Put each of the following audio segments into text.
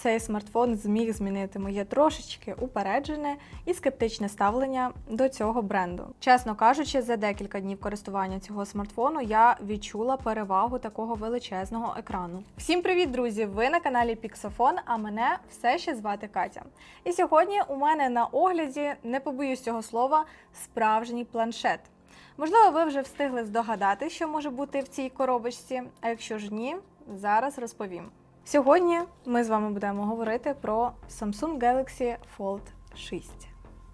цей смартфон зміг змінити моє трошечки упереджене і скептичне ставлення до цього бренду. Чесно кажучи, за декілька днів користування цього смартфону я відчула перевагу такого величезного екрану. Всім привіт, друзі! Ви на каналі Pixofon, а мене все ще звати Катя. І сьогодні у мене на огляді, не побоюсь цього слова, справжній планшет. Можливо, ви вже встигли здогадати, що може бути в цій коробочці, а якщо ж ні, зараз розповім. Сьогодні ми з вами будемо говорити про Samsung Galaxy Fold 6.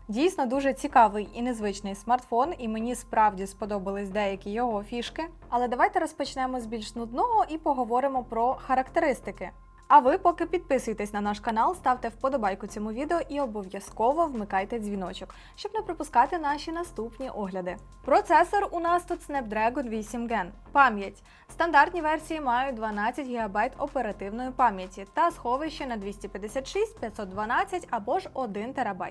Дійсно дуже цікавий і незвичний смартфон, і мені справді сподобались деякі його фішки. Але давайте розпочнемо з більш нудного і поговоримо про характеристики. А ви поки підписуйтесь на наш канал, ставте вподобайку цьому відео і обов'язково вмикайте дзвіночок, щоб не пропускати наші наступні огляди. Процесор у нас тут Snapdragon 8 Gen. Пам'ять. Стандартні версії мають 12 ГБ оперативної пам'яті та сховище на 256, 512 або ж 1 ТБ.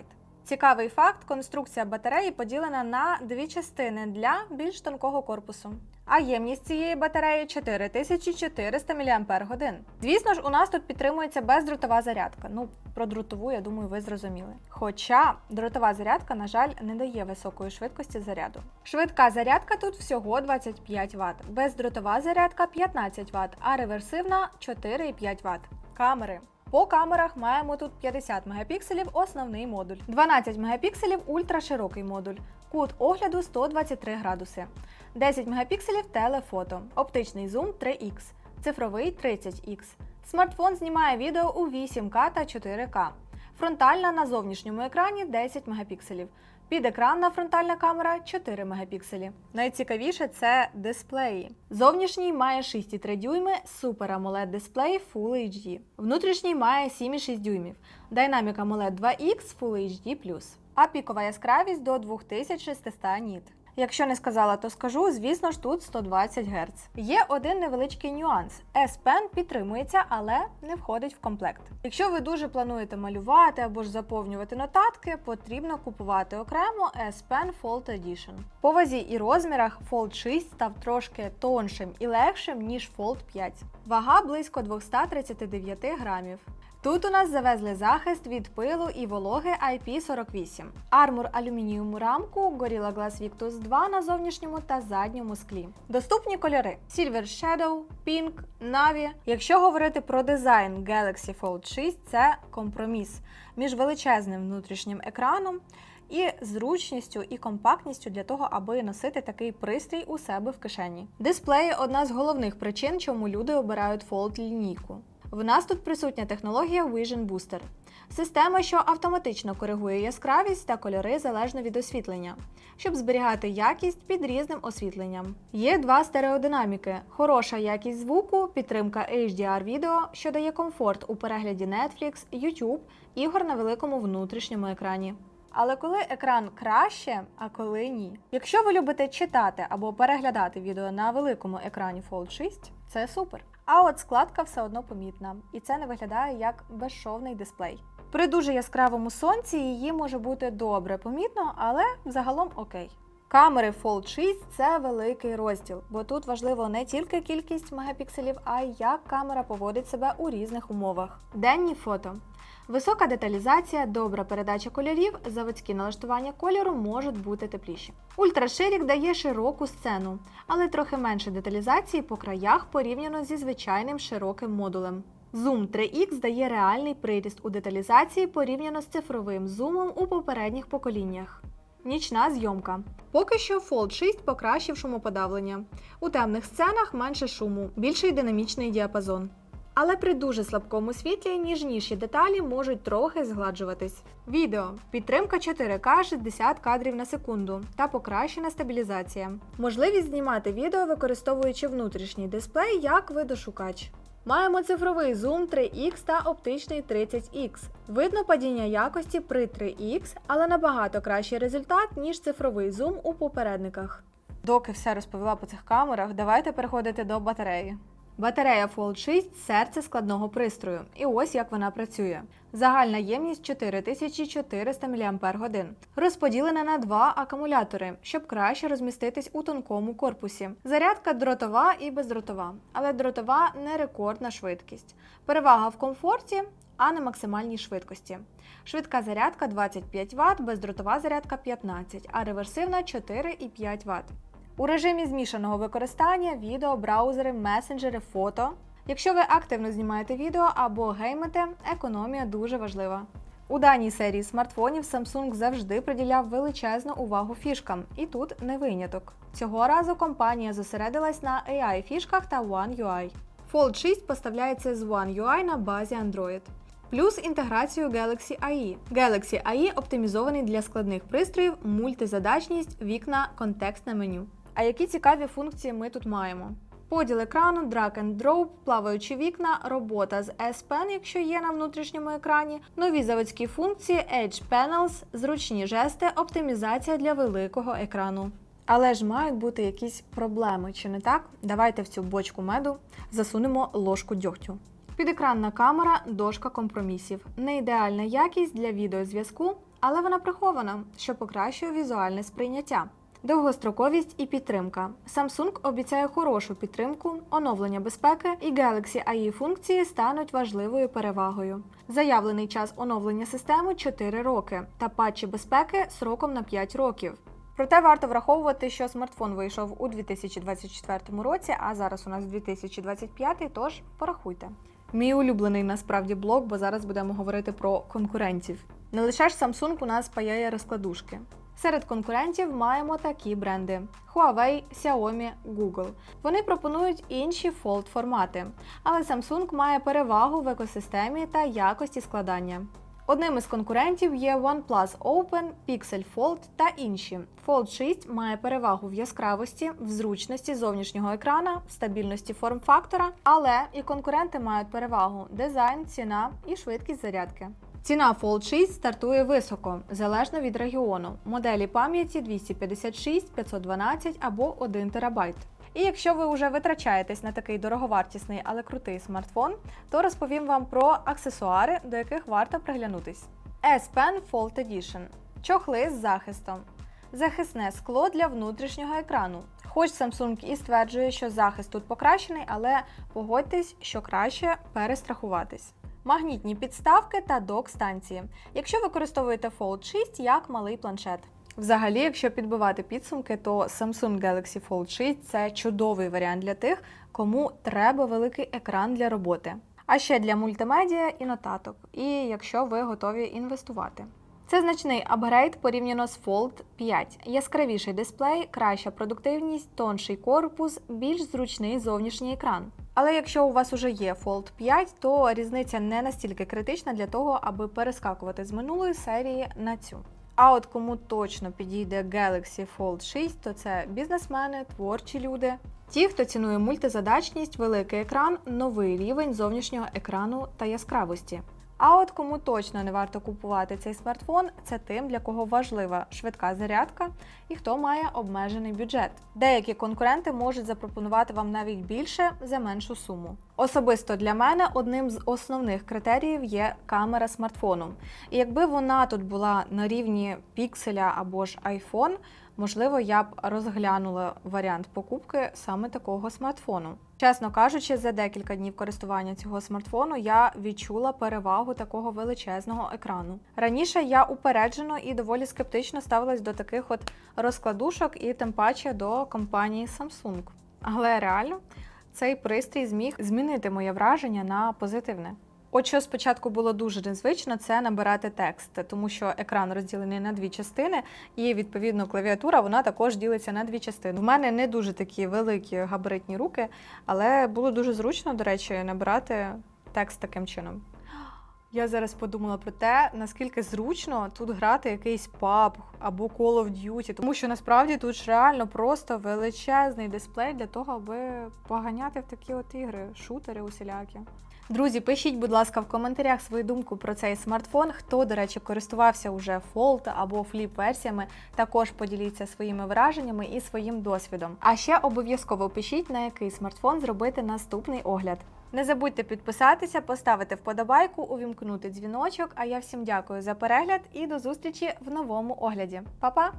Цікавий факт: конструкція батареї поділена на дві частини для більш тонкого корпусу. А ємність цієї батареї 4400 мАч. Звісно ж, у нас тут підтримується бездротова зарядка. Ну, про дротову, я думаю, ви зрозуміли. Хоча дротова зарядка, на жаль, не дає високої швидкості заряду. Швидка зарядка тут всього 25 Вт, бездротова зарядка 15 Вт, а реверсивна 4,5 Вт. Камери. По камерах маємо тут 50 мегапікселів основний модуль, 12 мегапікселів ультраширокий модуль, кут огляду 123 градуси, 10 мегапікселів телефото, оптичний зум 3х, цифровий 30х. Смартфон знімає відео у 8К та 4К. Фронтальна на зовнішньому екрані 10 мегапікселів. Підекранна фронтальна камера 4 мегапікселі. Найцікавіше це дисплеї. Зовнішній має 6,3 дюйми Super AMOLED дисплей Full HD. Внутрішній має 7,6 дюймів. Dynamic AMOLED 2X Full HD+. А пікова яскравість до 2600 ніт. Якщо не сказала, то скажу, звісно ж, тут 120 Гц. Є один невеличкий нюанс: S Pen підтримується, але не входить в комплект. Якщо ви дуже плануєте малювати або ж заповнювати нотатки, потрібно купувати окремо S Pen Fold Edition. По вазі і розмірах Fold 6 став трошки тоншим і легшим, ніж Fold 5. Вага близько 239 грамів. Тут у нас завезли захист від пилу і вологи IP48, армур алюмінієву рамку Gorilla Glass Victus 2 на зовнішньому та задньому склі. Доступні кольори: Silver Shadow, Pink, Navy. Якщо говорити про дизайн Galaxy Fold 6, це компроміс між величезним внутрішнім екраном. І зручністю і компактністю для того, аби носити такий пристрій у себе в кишені. Дисплеї одна з головних причин, чому люди обирають Fold лінійку. В нас тут присутня технологія Vision Booster. Система, що автоматично коригує яскравість та кольори залежно від освітлення, щоб зберігати якість під різним освітленням. Є два стереодинаміки: хороша якість звуку, підтримка HDR відео, що дає комфорт у перегляді Netflix, YouTube, ігор на великому внутрішньому екрані. Але коли екран краще, а коли ні. Якщо ви любите читати або переглядати відео на великому екрані Fold 6, це супер. А от складка все одно помітна, і це не виглядає як безшовний дисплей. При дуже яскравому сонці її може бути добре помітно, але загалом окей. Камери Fold 6 це великий розділ, бо тут важливо не тільки кількість мегапікселів, а й як камера поводить себе у різних умовах. Денні фото. Висока деталізація, добра передача кольорів, заводські налаштування кольору можуть бути тепліші. Ультраширік дає широку сцену, але трохи менше деталізації по краях порівняно зі звичайним широким модулем. Zoom 3X дає реальний приріст у деталізації порівняно з цифровим зумом у попередніх поколіннях. Нічна зйомка. Поки що Fold 6 покращив шумоподавлення. У темних сценах менше шуму, більший динамічний діапазон. Але при дуже слабкому світлі ніжніші деталі можуть трохи згладжуватись. Відео підтримка 4К 60 кадрів на секунду та покращена стабілізація. Можливість знімати відео, використовуючи внутрішній дисплей як видошукач. Маємо цифровий зум 3X та оптичний 30X. Видно падіння якості при 3X, але набагато кращий результат, ніж цифровий зум у попередниках. Доки все розповіла по цих камерах, давайте переходити до батареї. Батарея Fold 6 серце складного пристрою. І ось як вона працює. Загальна ємність 4400 мАч. Розподілена на два акумулятори, щоб краще розміститись у тонкому корпусі. Зарядка дротова і бездротова, але дротова не рекордна швидкість. Перевага в комфорті. а на максимальній швидкості. Швидка зарядка 25 Вт, бездротова зарядка 15, а реверсивна 4,5 Вт. У режимі змішаного використання відео, браузери, месенджери, фото. Якщо ви активно знімаєте відео або геймите, економія дуже важлива. У даній серії смартфонів Samsung завжди приділяв величезну увагу фішкам, і тут не виняток. Цього разу компанія зосередилась на AI-фішках та One UI. Fold 6 поставляється з One UI на базі Android. Плюс інтеграцію Galaxy AI. Galaxy AI оптимізований для складних пристроїв, мультизадачність, вікна, контекстне меню. А які цікаві функції ми тут маємо? Поділ екрану, drag and drop, плаваючі вікна, робота з S-Pen, якщо є на внутрішньому екрані, нові заводські функції, Edge Panels, зручні жести, оптимізація для великого екрану. Але ж мають бути якісь проблеми, чи не так? Давайте в цю бочку меду засунемо ложку дьогтю. Підекранна камера, дошка компромісів. Не ідеальна якість для відеозв'язку, але вона прихована, що покращує візуальне сприйняття. Довгостроковість і підтримка. Samsung обіцяє хорошу підтримку, оновлення безпеки і Galaxy AI функції стануть важливою перевагою. Заявлений час оновлення системи 4 роки та патчі безпеки сроком на 5 років. Проте варто враховувати, що смартфон вийшов у 2024 році, а зараз у нас 2025, тож порахуйте. Мій улюблений насправді блок, бо зараз будемо говорити про конкурентів. Не лише ж Samsung у нас паяє розкладушки. Серед конкурентів маємо такі бренди: Huawei, Xiaomi, Google. Вони пропонують інші fold формати, але Samsung має перевагу в екосистемі та якості складання. Одним із конкурентів є OnePlus Open, Pixel Fold та інші. Fold 6 має перевагу в яскравості, в зручності зовнішнього екрана, в стабільності форм-фактора, але і конкуренти мають перевагу дизайн, ціна і швидкість зарядки. Ціна Fold 6 стартує високо, залежно від регіону. Моделі пам'яті 256, 512 або 1 ТБ. І якщо ви вже витрачаєтесь на такий дороговартісний, але крутий смартфон, то розповім вам про аксесуари, до яких варто приглянутись. S Pen Fold Edition. Чохли з захистом. Захисне скло для внутрішнього екрану. Хоч Samsung і стверджує, що захист тут покращений, але погодьтесь, що краще перестрахуватись. Магнітні підставки та док-станції, якщо використовуєте Fold 6 як малий планшет. Взагалі, якщо підбивати підсумки, то Samsung Galaxy Fold 6 це чудовий варіант для тих, кому треба великий екран для роботи. А ще для мультимедіа і нотаток, і якщо ви готові інвестувати. Це значний апгрейд порівняно з Fold 5. Яскравіший дисплей, краща продуктивність, тонший корпус, більш зручний зовнішній екран. Але якщо у вас уже є Fold 5, то різниця не настільки критична для того, аби перескакувати з минулої серії на цю. А от кому точно підійде Galaxy Fold 6, то це бізнесмени, творчі люди, ті, хто цінує мультизадачність, великий екран, новий рівень зовнішнього екрану та яскравості. А от кому точно не варто купувати цей смартфон, це тим, для кого важлива швидка зарядка і хто має обмежений бюджет. Деякі конкуренти можуть запропонувати вам навіть більше за меншу суму. Особисто для мене одним з основних критеріїв є камера смартфону. І якби вона тут була на рівні пікселя або ж iPhone, можливо, я б розглянула варіант покупки саме такого смартфону. Чесно кажучи, за декілька днів користування цього смартфону я відчула перевагу такого величезного екрану. Раніше я упереджено і доволі скептично ставилась до таких от розкладушок і тим паче до компанії Samsung. Але реально цей пристрій зміг змінити моє враження на позитивне. От що спочатку було дуже незвично, це набирати текст, тому що екран розділений на дві частини, і відповідно клавіатура вона також ділиться на дві частини. В мене не дуже такі великі габаритні руки, але було дуже зручно, до речі, набирати текст таким чином. Я зараз подумала про те, наскільки зручно тут грати якийсь PUBG або Call of Duty, тому що насправді тут ж реально просто величезний дисплей для того, аби поганяти в такі от ігри, шутери усілякі. Друзі, пишіть, будь ласка, в коментарях свою думку про цей смартфон. Хто, до речі, користувався уже Fold або Flip версіями, також поділіться своїми враженнями і своїм досвідом. А ще обов'язково пишіть, на який смартфон зробити наступний огляд. Не забудьте підписатися, поставити вподобайку, увімкнути дзвіночок. А я всім дякую за перегляд і до зустрічі в новому огляді. Па-па!